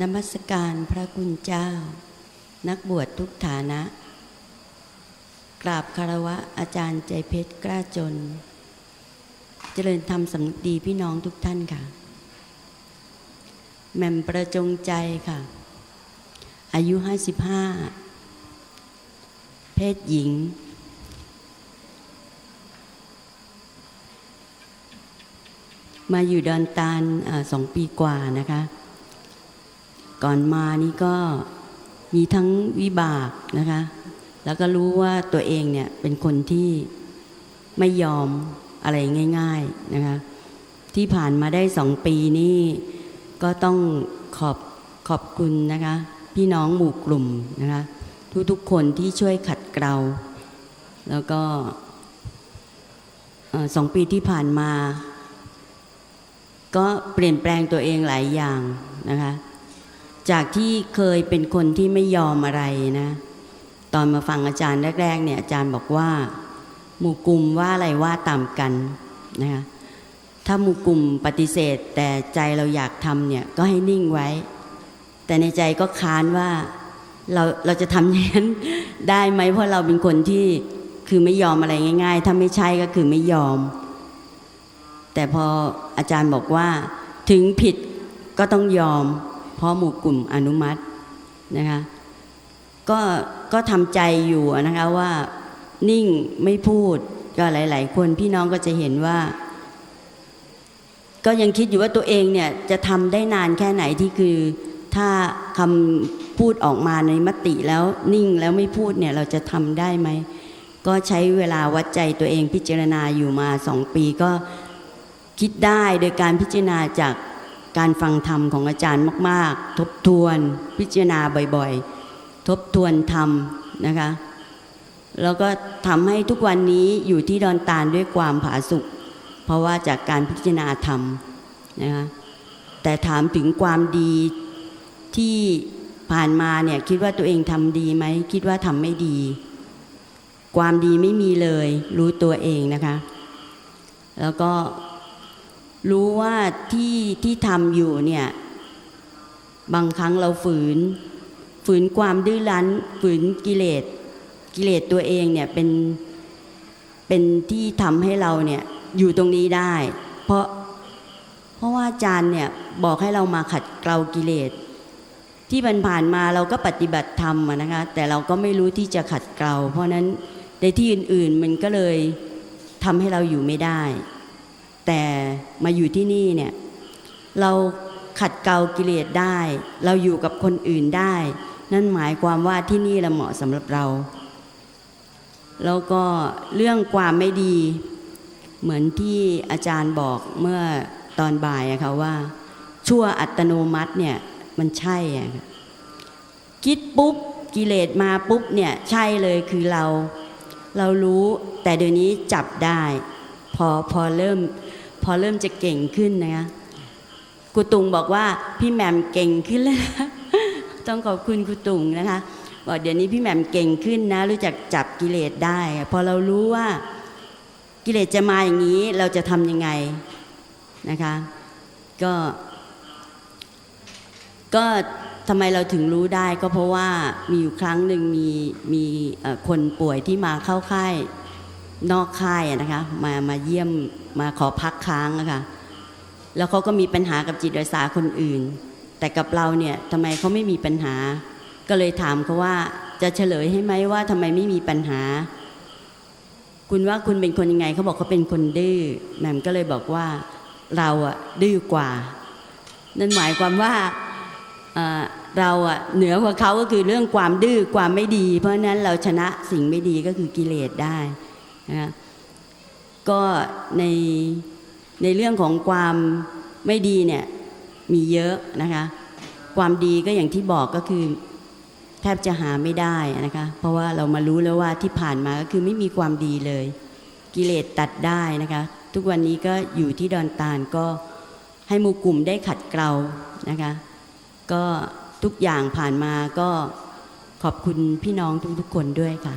นมัสการพระคุณเจ้า นักบวชทุกฐานะ กราบคารวะอาจารย์ใจเพชรกล้าจน เจริญธรรมสำนึกดีพี่น้องทุกท่านค่ะแหม่มประจงใจค่ะ อายุ 55 เพศหญิง มาอยู่ดอนตาลสองปีกว่านะคะ ก่อนมานี่ก็มีทั้งวิบากนะคะ แล้วก็รู้ว่าตัวเองเนี่ยเป็นคนที่ไม่ยอมอะไรง่าย ๆนะคะ ที่ผ่านมาได้สองปีนี่ก็ต้องขอบขอบคุณนะคะ พี่น้องหมู่กลุ่มนะคะ ทุกๆคนที่ช่วยขัดเกลา แล้วก็สองปีที่ผ่านมา ก็เปลี่ยนแปลงตัวเองหลายอย่างนะคะ จากที่เคยเป็นคนที่ไม่ยอมอะไรนะ ตอนมาฟังอาจารย์แรก ๆ เนี่ยอาจารย์บอกว่า หมู่กลุ่มว่าอะไรว่าตามกันนะคะถ้าหมู่กลุ่มปฏิเสธแต่ใจเราอยากทำเนี่ยก็ให้นิ่งไว้ แต่ในใจก็ค้านว่าเราเราจะทำอย่างนั้นได้ไหมเพราะเราเป็นคนที่คือไม่ยอมอะไรง่าย ๆ ถ้าไม่ใช่ก็คือไม่ยอม แต่พออาจารย์บอกว่า ถึงผิดก็ต้องยอม พาะหมู่กลุ่มอนุมัตินะคะก็ก็ทำใจอยู่นะคะว่านิ่งไม่พูดก็หลาย ๆ คนพี่น้องก็จะเห็นว่า ก็ยังคิดอยู่ว่าตัวเองเนี่ยจะทำได้นานแค่ไหนที่คือถ้าคำพูดออกมาในมติแล้วนิ่งแล้วไม่พูดเนี่ยเราจะทำได้ไหม ก็ใช้เวลาวัดใจตัวเองพิจารณาอยู่มาสองปีก็คิดได้โดยการพิจารณาจาก การฟังธรรมของอาจารย์มาก ๆ ทบทวนพิจารณาบ่อยๆ ทบทวนธรรมนะคะ แล้วก็ทำให้ทุกวันนี้อยู่ที่ดอนตาลด้วยความผาสุกเพราะว่าจากการพิจารณาธรรมนะคะแต่ถามถึงความดีที่ผ่านมาเนี่ยคิดว่าตัวเองทำดีไหมคิดว่าทำไม่ดี ความดีไม่มีเลย รู้ตัวเองนะคะ แล้วก็ รู้ว่าที่ที่ทำอยู่เนี่ย บางครั้งเราฝืน ฝืนความดื้อรั้น ฝืนกิเลสกิเลสตัวเองเนี่ยเป็นเป็นที่ทำให้เราเนี่ยอยู่ตรงนี้ได้ เพราะเพราะว่าอาจารย์เนี่ยบอกให้เรามาขัดเกลากิเลสที่ผ่านมาเราก็ปฏิบัติธรรมนะคะ แต่เราก็ไม่รู้ที่จะขัดเกลาเพราะนั้นในที่อื่น ๆ มันก็เลยทำให้เราอยู่ไม่ได้ แต่มาอยู่ที่นี่เนี่ยเราขัดเกลากิเลสได้ เราอยู่กับคนอื่นได้ นั่นหมายความว่าที่นี่เราเหมาะสำหรับเรา แล้วก็เรื่องความไม่ดี เหมือนที่อาจารย์บอกเมื่อตอนบ่ายอะค่ะว่า ชั่วอัตโนมัติเนี่ยมันใช่อะคิดปุ๊บกิเลสมาปุ๊บเนี่ยใช่เลยคือเรา เรารู้แต่เดี๋ยวนี้จับได้ พอพอเริ่ม พอเริ่มจะเก่งขึ้นนะคะครูตุงบอกว่าพี่แหม่มเก่งขึ้นแล้วต้องขอบคุณครูตุงนะคะบอกเดี๋ยวนี้พี่แหม่มเก่งขึ้นนะ รู้จักจับกิเลสได้ พอเรารู้ว่ากิเลสจะมาอย่างนี้เราจะทำยังไงนะคะ ก็ ก็ทำไมเราถึงรู้ได้ก็เพราะว่ามีอยู่ครั้งหนึ่งมีมีคนป่วยที่มาเข้าค่าย นอกค่ายนะคะมามาเยี่ยมมาขอพักค้างอะคะแล้วเขาก็มีปัญหากับจิตวิทยาคนอื่น แต่กับเราเนี่ยทำไมเขาไม่มีปัญหา ก็เลยถามเขาว่าจะเฉลยให้ไหมว่าทำไมไม่มีปัญหา คุณว่าคุณเป็นคนยังไงเขาบอกเขาเป็นคนดื้อแหม่มก็เลยบอกว่าเราอะดื้อกว่า นั่นหมายความว่าเราอะเหนือกว่าเขาก็คือเรื่องความดื้อความไม่ดี เพราะนั้นเราชนะสิ่งไม่ดีก็คือกิเลสได้ นะก็ในในเรื่องของความไม่ดีเนี่ยมีเยอะนะคะความดีก็อย่างที่บอกก็คือแทบจะหาไม่ได้นะคะ เพราะว่าเรามารู้แล้วว่าที่ผ่านมาก็คือไม่มีความดีเลย กิเลสตัดได้นะคะ ทุกวันนี้ก็อยู่ที่ดอนตาลก็ให้หมู่กลุ่มได้ขัดเกลานะคะ ก็ทุกอย่างผ่านมาก็ขอบคุณพี่น้องทุกๆคนด้วยค่ะ